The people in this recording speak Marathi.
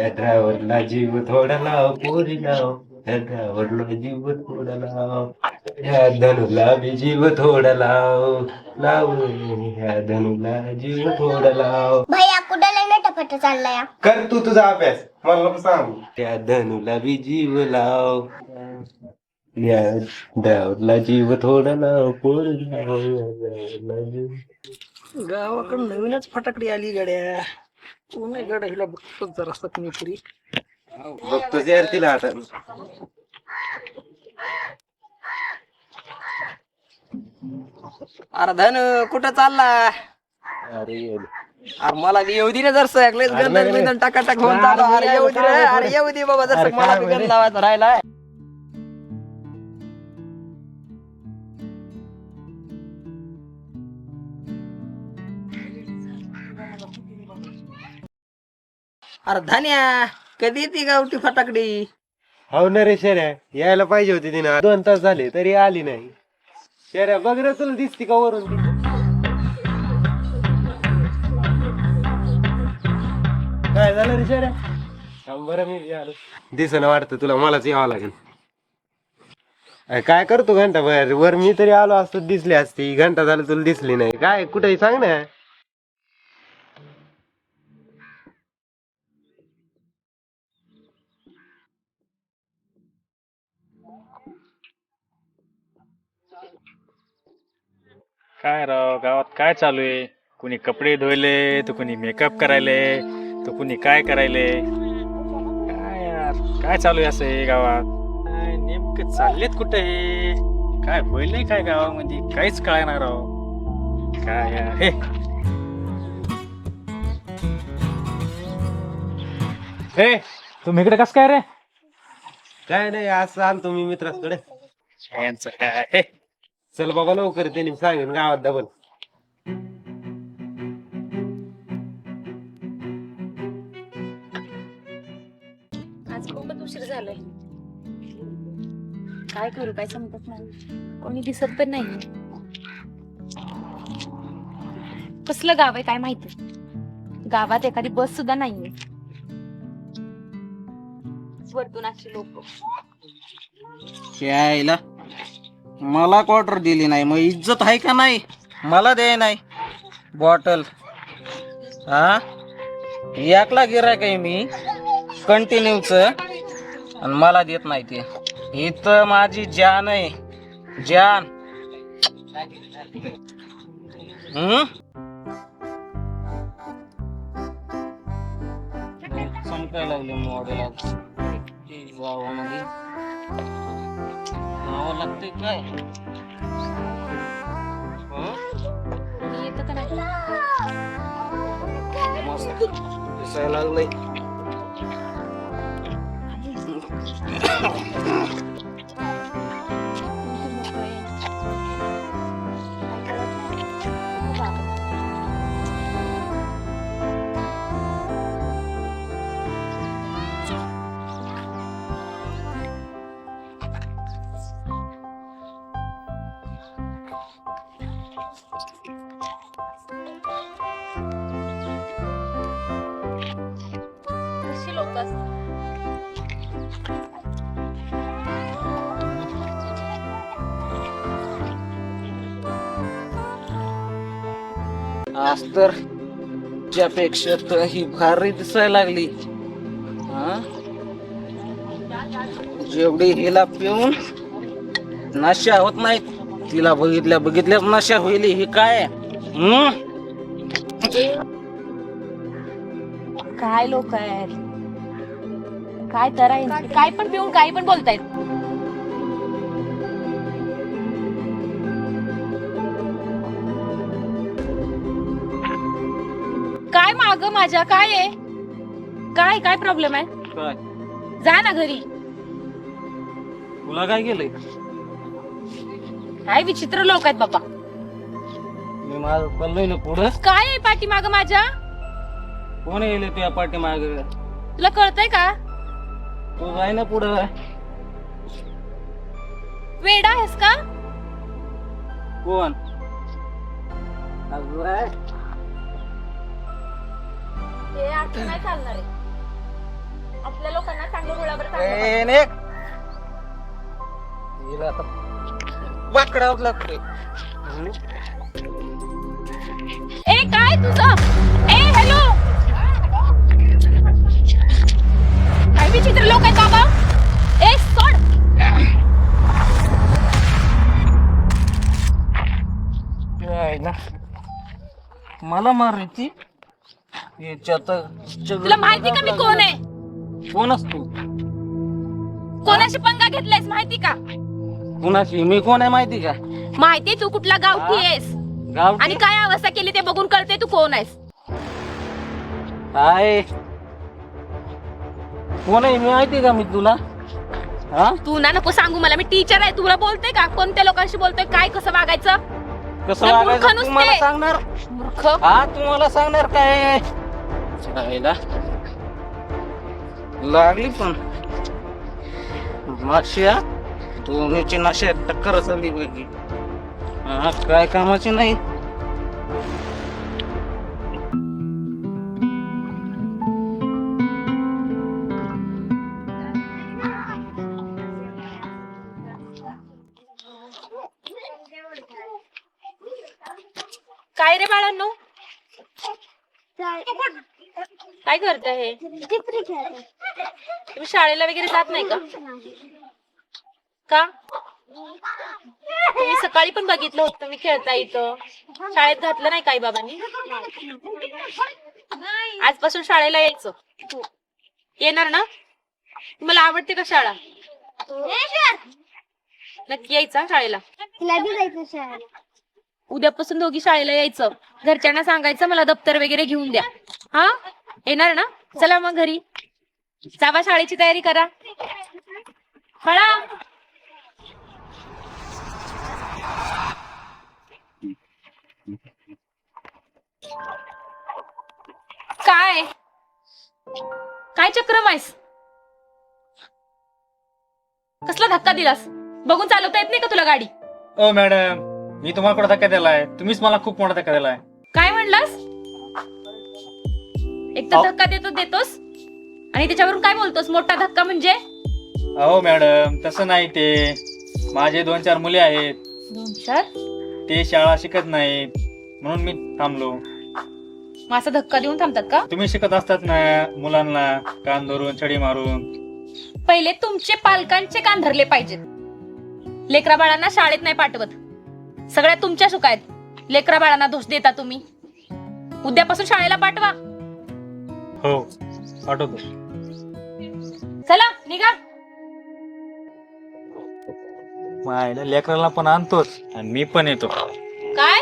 त्या ड्रायव्हरला जीव थोडा लाव पोरी लाव. त्या ड्रायव्हरला जीव थोडा लाव. ह्या धनुला बी जीव थोडा लाव. लाव ह्या धनुला जीव थोडा लाव. भैया कुठं लय नटपट चाललाय? कर तू तुझा अभ्यास. मला नको सांगू. त्या धनुला बी जीव लाव. या ड्रायव्हरला जीव थोडा लाव पोरी लाव. या ड्रायव्हरला जीव गावाकडं नवीनच फटाकडी आली गड्या. पुणे गड्या हिला बघतो जरा सकनीपुरी बघतोच यार तिला आता. अरे धन कुठं चालला? अरे. अरे मला बी येऊ दे ना नाही, बिंधन टाका टाक होऊन अरे चालू नाही, अरे येऊ दे रे. अरे येऊ दे बाबा जर मला बी? गंध लावायचा राहिलाय. अरे धान्या कधी येते गावठी फटाकडी? हो ना रे शेऱ्या यायला पाहिजे होती तिने. दोन तास झाले तरी आली नाही. शेऱ्या बघ रे तुला दिसती का वरून ती? काय झालं रे शेऱ्या? थांब बरं मी आलो. दिसन वाटतं तुला मलाच यावं लागेल. अरे काय करतो घंटा बाहेर वर मी तरी आलो असतो दिसली असती. घंटा झालं तुला दिसली नाही. काय कुठे सांग ना. काय राव गावात काय चालू आहे? कुणी कपडे धुवले तर कुणी मेकअप करायले तर कुणी काय करायले? काय यार काय चालू आहे असं हे गावात? काय नेमकं चाललेत कुठे हे? काय होईल काय गावामध्ये? काहीच कळणार राव. काय यार हे. हे तुम्ही इकडे कस काय रे? काय नाही आलतो मी मित्राकडे. यांचं काय? हे. चल बाबा लवकर त्यांनी सांगेन गावात डबल. आज खूपच उशीर झालाय. काय करू काय समजत नाही. कोणी दिसत पण नाही. कसलं गाव आहे काय माहिती? गावात एखादी बस सुद्धा नाहीये. वर्तुनाची लोक. यायला मला क्वार्टर दिली नाही. मग इज्जत आहे का नाही? मला दे नाही. बॉटल हा? एकला गिरायक आहे मी? कंटिन्यूच आणि मला देत नाही ते. इथं माझी जान आहे. जान. हम्म? संपायला लागले मॉडेल गावामध्ये नावं लागते काय हं? कोणी येतं का नाही मस्त दिसायला लागलंय कशी आज तर तर ही भारी दिसायला लागली. हा? जेवढी हिला पिऊन नशा होत नाही तिला बघितल्या बघितल्या नशा होईल ही काय? हम्म? काय लोक आहेत? काय तर काय पण पिऊन काही पण बोलतायत. माग माझ्या काय आहे? काय काय प्रॉब्लेम आहे? काय? जा ना घरी. तुला काय केलंय? काय विचित्र लोक आहेत बाबा. मी माझं चाललोय ना पुढं. काय आहे पाठीमाग माझ्या? कोण येईल तुझ्या पाठीमाग? तुला कळतंय का? तू जाय ना पुढं. वेडा आहेस का? कोण? अगं. हे असं नाही चालणार आहे. आपल्या लोकांना चांगलं मुळावर चांगलं ए, निघ. हिला आता. बाकडावं लागतंय ए काय तुझं? ए हॅलो काय विचित्र लोक आहेत बाबा? ए सोड. यायला. मला मारायची याच्यात तुला माहिती का मी कोण आहे? कोण असतो कोणाशी पंगा घेतलायस माहिती का? कुणाशी? मी कोण आहे माहिती का? माहिती तू कुठला गावठी आहेस. गाव आणि काय अवस्था केली ते बघून कळते तू कोण आहेस. काय कोण आहे? मी माहिती का मी तुला? हा? तू ना नको सांगू मला. मी टीचर आहे. तुला बोलते का? कोणत्या लोकांशी बोलतोय? काय कसं वागायचं? कसं नाही, वागायचं? मूर्ख. सांगणार? मूर्ख? हा तुम्हाला सांगणार काय जायला. लागली पण. माश्या दोन्हीची नशा टक्कर झाली पाहिजे हा काय कामाची नाही. काय रे बाळांनो? काय करत हे? खेळते तुम्ही शाळेला वगैरे जात नाही का? का? तुम्ही सकाळी पण बघितलं होतं मी खेळता इथं. शाळेत घातलं नाही काही बाबांनी? आजपासून शाळेला यायचं. येणार ना? तुम्हाला आवडते का शाळा? नक्की यायचा शाळेला. उद्यापासून दोघी शाळेला यायचं. घरच्यांना सांगायचं मला दप्तर वगैरे घेऊन द्या. हा? येणार ना? चला मग घरी. जावा शाळेची तयारी करा. फळा. काय? काय चक्रम आहेस कसला धक्का दिलास? बघून चालवता येत नाही का तुला गाडी? ओ मॅडम मी तुम्हाला कुठं धक्का दिलाय? तुम्हीच मला खूप मोठा धक्का दिलाय. काय म्हणलास? एक तर. धक्का देतो देतोस? आणि त्याच्यावरून काय बोलतोस? मोठा धक्का म्हणजे? अहो मॅडम तसं नाही ते. माझे दोन चार मुले आहेत. दोन चार? ते शाळा शिकत नाहीत. म्हणून मी थांबलो. माझा धक्का देऊन थांबतात का? तुम्ही शिकत असतात ना मुलांना. कान धरून छडी मारून. पहिले तुमचे पालकांचे कान धरले पाहिजेत. लेकरा बाळांना शाळेत नाही पाठवत. सगळ्या तुमच्या चुका आहेत लेकरा बाळांना दोष देता तुम्ही. उद्यापासून शाळेला पाठवा. हो पाठवतो चला निघा. मायला लेकराला पण आणतोच. आणि मी पण येतो. काय?